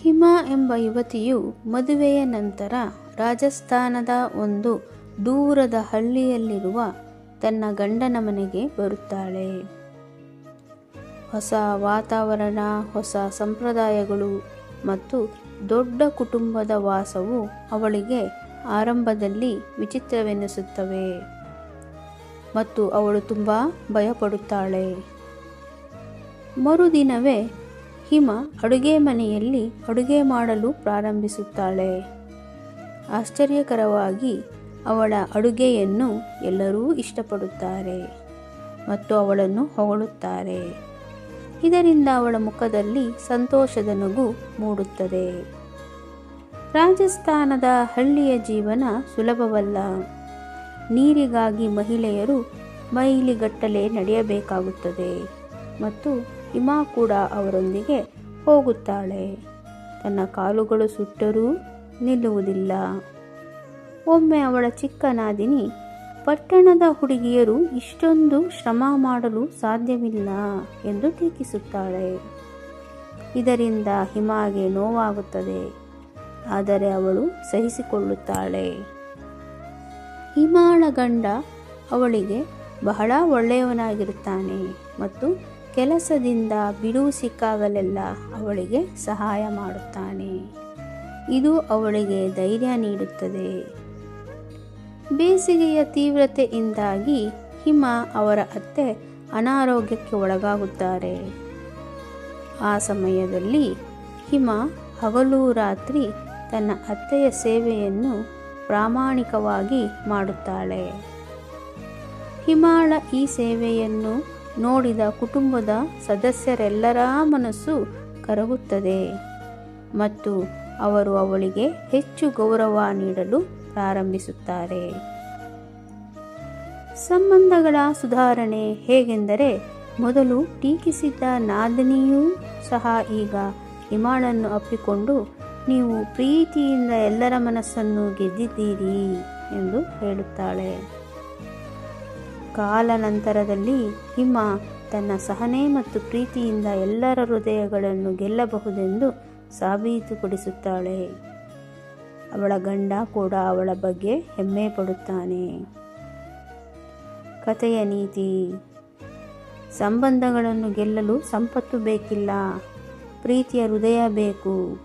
ಹಿಮಾ ಎಂಬ ಯುವತಿಯು ಮದುವೆಯ ನಂತರ ರಾಜಸ್ಥಾನದ ಒಂದು ದೂರದ ಹಳ್ಳಿಯಲ್ಲಿರುವ ತನ್ನ ಗಂಡನ ಮನೆಗೆ ಬರುತ್ತಾಳೆ. ಹೊಸ ವಾತಾವರಣ, ಹೊಸ ಸಂಪ್ರದಾಯಗಳು ಮತ್ತು ದೊಡ್ಡ ಕುಟುಂಬದ ವಾಸವು ಅವಳಿಗೆ ಆರಂಭದಲ್ಲಿ ವಿಚಿತ್ರವೆನಿಸುತ್ತವೆ ಮತ್ತು ಅವಳು ತುಂಬ ಭಯಪಡುತ್ತಾಳೆ. ಮರುದಿನವೇ ಹಿಮ ಅಡುಗೆ ಮನೆಯಲ್ಲಿ ಅಡುಗೆ ಮಾಡಲು ಪ್ರಾರಂಭಿಸುತ್ತಾಳೆ. ಆಶ್ಚರ್ಯಕರವಾಗಿ ಅವಳ ಅಡುಗೆಯನ್ನು ಎಲ್ಲರೂ ಇಷ್ಟಪಡುತ್ತಾರೆ ಮತ್ತು ಅವಳನ್ನು ಹೊಗಳುತ್ತಾರೆ. ಇದರಿಂದ ಅವಳ ಮುಖದಲ್ಲಿ ಸಂತೋಷದ ನಗು ಮೂಡುತ್ತದೆ. ರಾಜಸ್ಥಾನದ ಹಳ್ಳಿಯ ಜೀವನ ಸುಲಭವಲ್ಲ. ನೀರಿಗಾಗಿ ಮಹಿಳೆಯರು ಮೈಲಿಗಟ್ಟಲೆ ನಡೆಯಬೇಕಾಗುತ್ತದೆ ಮತ್ತು ಹಿಮಾ ಕೂಡ ಅವರೊಂದಿಗೆ ಹೋಗುತ್ತಾಳೆ. ತನ್ನ ಕಾಲುಗಳು ಸುಟ್ಟರೂ ನಿಲ್ಲುವುದಿಲ್ಲ. ಒಮ್ಮೆ ಅವಳ ಚಿಕ್ಕ ನಾದಿನಿ ಪಟ್ಟಣದ ಹುಡುಗಿಯರು ಇಷ್ಟೊಂದು ಶ್ರಮ ಮಾಡಲು ಸಾಧ್ಯವಿಲ್ಲ ಎಂದು ಟೀಕಿಸುತ್ತಾಳೆ. ಇದರಿಂದ ಹಿಮಾಗೆ ನೋವಾಗುತ್ತದೆ. ಆದರೆ ಅವಳು ಸಹಿಸಿಕೊಳ್ಳುತ್ತಾಳೆ. ಹಿಮಾಳ ಗಂಡ ಅವಳಿಗೆ ಬಹಳ ಒಳ್ಳೆಯವನಾಗಿರುತ್ತಾನೆ ಮತ್ತು ಕೆಲಸದಿಂದ ಬಿಡುವು ಸಿಕ್ಕಾಗಲೆಲ್ಲ ಅವಳಿಗೆ ಸಹಾಯ ಮಾಡುತ್ತಾನೆ. ಇದು ಅವಳಿಗೆ ಧೈರ್ಯ ನೀಡುತ್ತದೆ. ಬೇಸಿಗೆಯ ತೀವ್ರತೆಯಿಂದಾಗಿ ಹಿಮ ಅವರ ಅತ್ತೆ ಅನಾರೋಗ್ಯಕ್ಕೆ ಒಳಗಾಗುತ್ತಾರೆ. ಆ ಸಮಯದಲ್ಲಿ ಹಿಮ ಹಗಲು ರಾತ್ರಿ ತನ್ನ ಅತ್ತೆಯ ಸೇವೆಯನ್ನು ಪ್ರಾಮಾಣಿಕವಾಗಿ ಮಾಡುತ್ತಾಳೆ. ಹಿಮಾಳ ಈ ಸೇವೆಯನ್ನು ನೋಡಿದ ಕುಟುಂಬದ ಸದಸ್ಯರೆಲ್ಲರ ಮನಸ್ಸು ಕರಗುತ್ತದೆ ಮತ್ತು ಅವರು ಅವಳಿಗೆ ಹೆಚ್ಚು ಗೌರವ ನೀಡಲು ಪ್ರಾರಂಭಿಸುತ್ತಾರೆ. ಸಂಬಂಧಗಳ ಸುಧಾರಣೆ ಹೇಗೆಂದರೆ ಮೊದಲು ಟೀಕಿಸಿದ್ದ ನಾದಿನಿಯೂ ಸಹ ಈಗ ಹಿಮಾಳನ್ನು ಅಪ್ಪಿಕೊಂಡು, ನೀವು ಪ್ರೀತಿಯಿಂದ ಎಲ್ಲರ ಮನಸ್ಸನ್ನು ಗೆದ್ದಿದ್ದೀರಿ ಎಂದು ಹೇಳುತ್ತಾಳೆ. ಕಾಲಾನಂತರದಲ್ಲಿ ಹಿಮ ತನ್ನ ಸಹನೆ ಮತ್ತು ಪ್ರೀತಿಯಿಂದ ಎಲ್ಲರ ಹೃದಯಗಳನ್ನು ಗೆಲ್ಲಬಹುದೆಂದು ಸಾಬೀತುಪಡಿಸುತ್ತಾಳೆ. ಅವಳ ಗಂಡ ಕೂಡ ಅವಳ ಬಗ್ಗೆ ಹೆಮ್ಮೆ ಪಡುತ್ತಾನೆ. ಕಥೆಯ ನೀತಿ. ಸಂಬಂಧಗಳನ್ನು ಗೆಲ್ಲಲು ಸಂಪತ್ತು ಬೇಕಿಲ್ಲ. ಪ್ರೀತಿಯ ಹೃದಯ ಬೇಕು.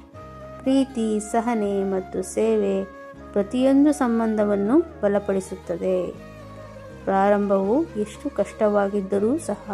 ಪ್ರೀತಿ, ಸಹನೆ ಮತ್ತು ಸೇವೆ ಪ್ರತಿಯೊಂದು ಸಂಬಂಧವನ್ನು ಬಲಪಡಿಸುತ್ತದೆ. ಪ್ರಾರಂಭವು ಎಷ್ಟು ಕಷ್ಟವಾಗಿದ್ದರೂ ಸಹ.